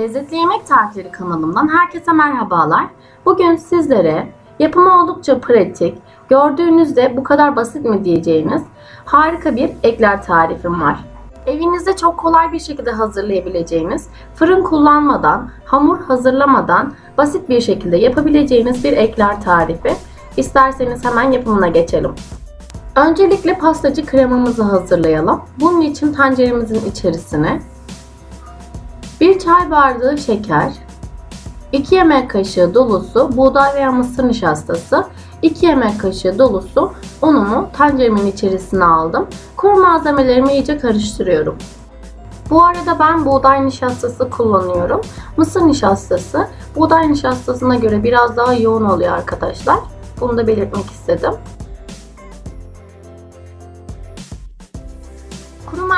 Lezzetli Yemek Tarifleri kanalımdan herkese merhabalar. Bugün sizlere yapımı oldukça pratik, gördüğünüzde bu kadar basit mi diyeceğiniz harika bir ekler tarifim var. Evinizde çok kolay bir şekilde hazırlayabileceğiniz, fırın kullanmadan, hamur hazırlamadan basit bir şekilde yapabileceğiniz bir ekler tarifi. İsterseniz hemen yapımına geçelim. Öncelikle pastacı kremamızı hazırlayalım. Bunun için tenceremizin içerisine 1 çay bardağı şeker, 2 yemek kaşığı dolusu buğday veya mısır nişastası, 2 yemek kaşığı dolusu unumu tenceremin içerisine aldım. Kuru malzemelerimi iyice karıştırıyorum. Bu arada ben buğday nişastası kullanıyorum. Mısır nişastası buğday nişastasına göre biraz daha yoğun oluyor arkadaşlar. Bunu da belirtmek istedim.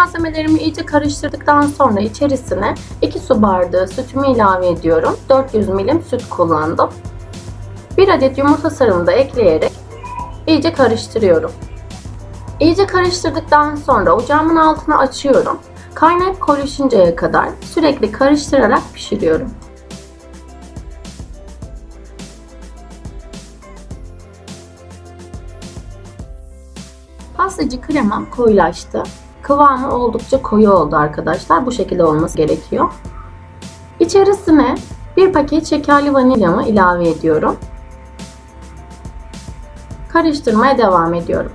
Malzemelerimi iyice karıştırdıktan sonra içerisine 2 su bardağı sütümü ilave ediyorum. 400 milim süt kullandım. 1 adet yumurta sarımı da ekleyerek iyice karıştırıyorum. İyice karıştırdıktan sonra ocağımın altını açıyorum. Kaynayıp koyuşuncaya kadar sürekli karıştırarak pişiriyorum. Pastacı kremam koyulaştı. Kıvamı oldukça koyu oldu arkadaşlar. Bu şekilde olması gerekiyor. İçerisine bir paket şekerli vanilyamı ilave ediyorum. Karıştırmaya devam ediyorum.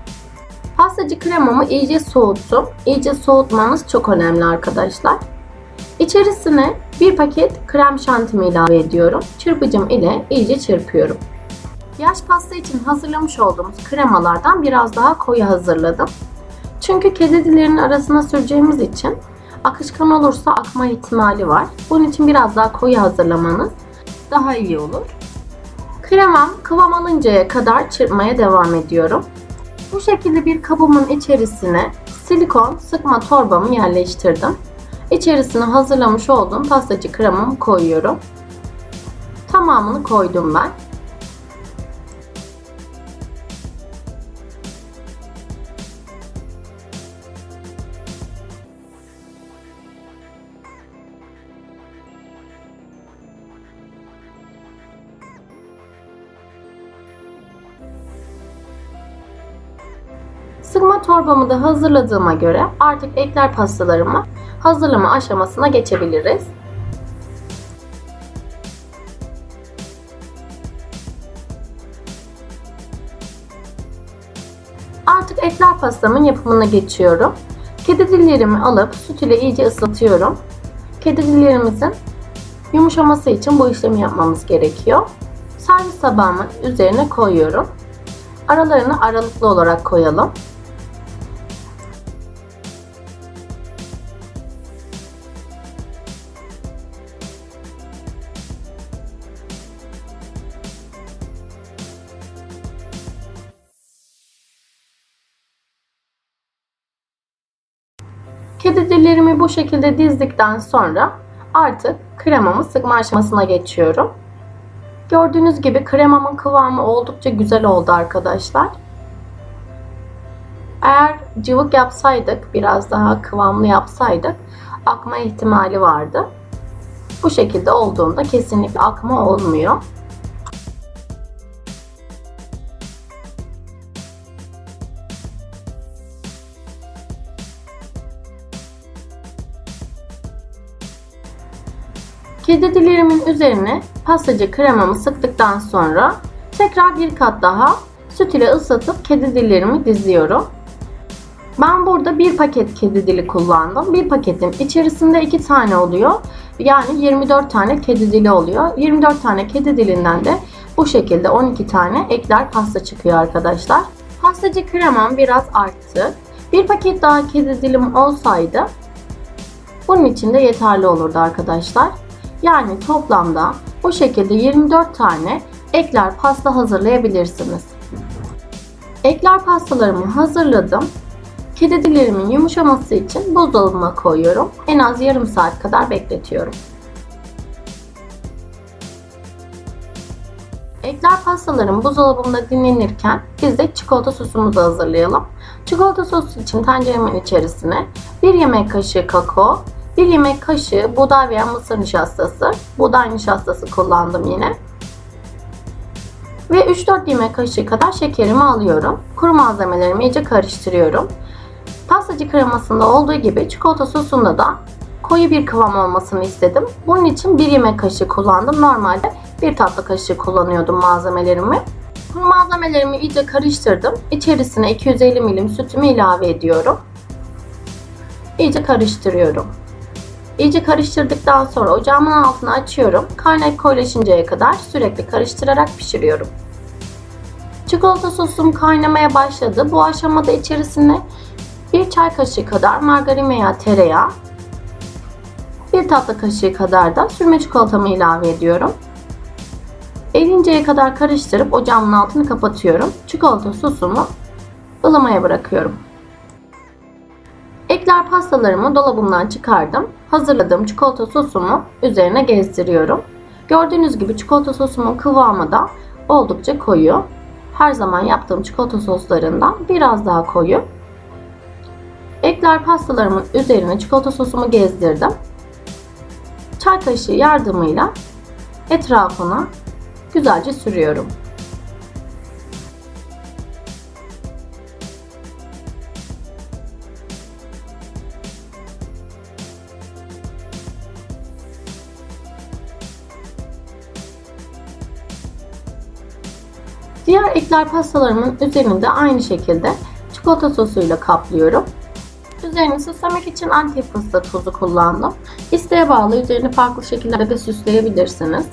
Pastacı kremamı iyice soğuttum. İyice soğutmanız çok önemli arkadaşlar. İçerisine bir paket krem şantimi ilave ediyorum. Çırpıcım ile iyice çırpıyorum. Yaş pasta için hazırlamış olduğumuz kremalardan biraz daha koyu hazırladım. Çünkü kedi dillerinin arasına süreceğimiz için akışkan olursa akma ihtimali var. Bunun için biraz daha koyu hazırlamanız daha iyi olur. Kremam kıvam alıncaya kadar çırpmaya devam ediyorum. Bu şekilde bir kabımın içerisine silikon sıkma torbamı yerleştirdim. İçerisine hazırlamış olduğum pastacı kremamı koyuyorum. Tamamını koydum ben. Sıkma torbamı da hazırladığıma göre artık ekler pastalarımı hazırlama aşamasına geçebiliriz. Artık ekler pastamın yapımına geçiyorum. Kedi dillerimi alıp süt ile iyice ıslatıyorum. Kedi dillerimizin yumuşaması için bu işlemi yapmamız gerekiyor. Servis tabağımın üzerine koyuyorum. Aralarını aralıklı olarak koyalım. Kedi dillerimi bu şekilde dizdikten sonra artık kremamı sıkma aşamasına geçiyorum. Gördüğünüz gibi kremamın kıvamı oldukça güzel oldu arkadaşlar. Eğer cıvık yapsaydık, biraz daha kıvamlı yapsaydık akma ihtimali vardı. Bu şekilde olduğunda kesinlikle akma olmuyor. Kedi dillerimin üzerine pastacı kremamı sıktıktan sonra tekrar bir kat daha süt ile ıslatıp kedi dillerimi diziyorum. Ben burada bir paket kedi dili kullandım. Bir paketin içerisinde iki tane oluyor. Yani 24 tane kedi dili oluyor. 24 tane kedi dilinden de bu şekilde 12 tane ekler pasta çıkıyor arkadaşlar. Pastacı kremam biraz arttı. Bir paket daha kedi dilim olsaydı bunun için de yeterli olurdu arkadaşlar. Yani toplamda bu şekilde 24 tane ekler pasta hazırlayabilirsiniz. Ekler pastalarımı hazırladım. Kedi dillerimin yumuşaması için buzdolabına koyuyorum. En az yarım saat kadar bekletiyorum. Ekler pastalarım buzdolabında dinlenirken biz de çikolata sosumuzu hazırlayalım. Çikolata sosu için tenceremin içerisine 1 yemek kaşığı kakao, 1 yemek kaşığı buğday veya mısır nişastası. Buğday nişastası kullandım yine. Ve 3-4 yemek kaşığı kadar şekerimi alıyorum. Kuru malzemelerimi iyice karıştırıyorum. Pastacı kremasında olduğu gibi çikolata sosunda da koyu bir kıvam olmasını istedim. Bunun için 1 yemek kaşığı kullandım. Normalde 1 tatlı kaşığı kullanıyordum malzemelerimi. Malzemelerimi iyice karıştırdım. İçerisine 250 milim sütümü ilave ediyorum. İyice karıştırıyorum. İyice karıştırdıktan sonra ocağımın altını açıyorum. Kaynak koyulaşıncaya kadar sürekli karıştırarak pişiriyorum. Çikolata sosum kaynamaya başladı. Bu aşamada içerisine bir çay kaşığı kadar margarin veya tereyağı, bir tatlı kaşığı kadar da sürme çikolatamı ilave ediyorum. Erinceye kadar karıştırıp ocağımın altını kapatıyorum. Çikolata sosumu ılımaya bırakıyorum. Ekler pastalarımı dolabımdan çıkardım. Hazırladığım çikolata sosumu üzerine gezdiriyorum. Gördüğünüz gibi çikolata sosumun kıvamı da oldukça koyu. Her zaman yaptığım çikolata soslarından biraz daha koyu. Ekler pastalarımın üzerine çikolata sosumu gezdirdim. Çay kaşığı yardımıyla etrafına güzelce sürüyorum. Diğer ekler pastalarımın üzerini de aynı şekilde çikolata sosuyla kaplıyorum. Üzerini süslemek için antep fıstığı tuzu kullandım. İsteğe bağlı üzerini farklı şekillerde de süsleyebilirsiniz.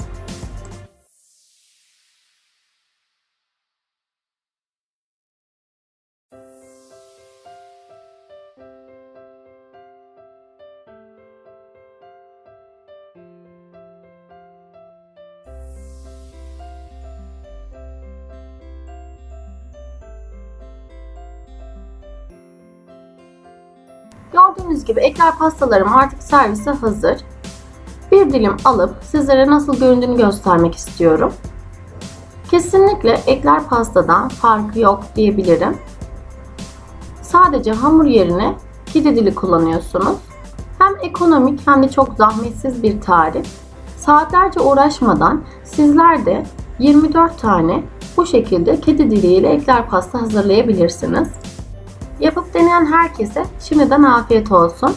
Gördüğünüz gibi ekler pastalarım artık servise hazır. Bir dilim alıp sizlere nasıl göründüğünü göstermek istiyorum. Kesinlikle ekler pastadan farkı yok diyebilirim. Sadece hamur yerine pide dili kullanıyorsunuz. Hem ekonomik hem de çok zahmetsiz bir tarif. Saatlerce uğraşmadan sizler de 24 tane bu şekilde kedi diliyle ekler pasta hazırlayabilirsiniz. Yapıp deneyen herkese şimdiden afiyet olsun.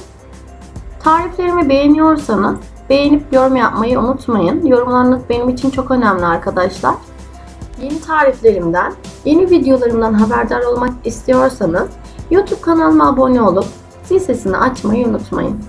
Tariflerimi beğeniyorsanız beğenip yorum yapmayı unutmayın. Yorumlarınız benim için çok önemli arkadaşlar. Yeni tariflerimden, yeni videolarımdan haberdar olmak istiyorsanız YouTube kanalıma abone olup zil sesini açmayı unutmayın.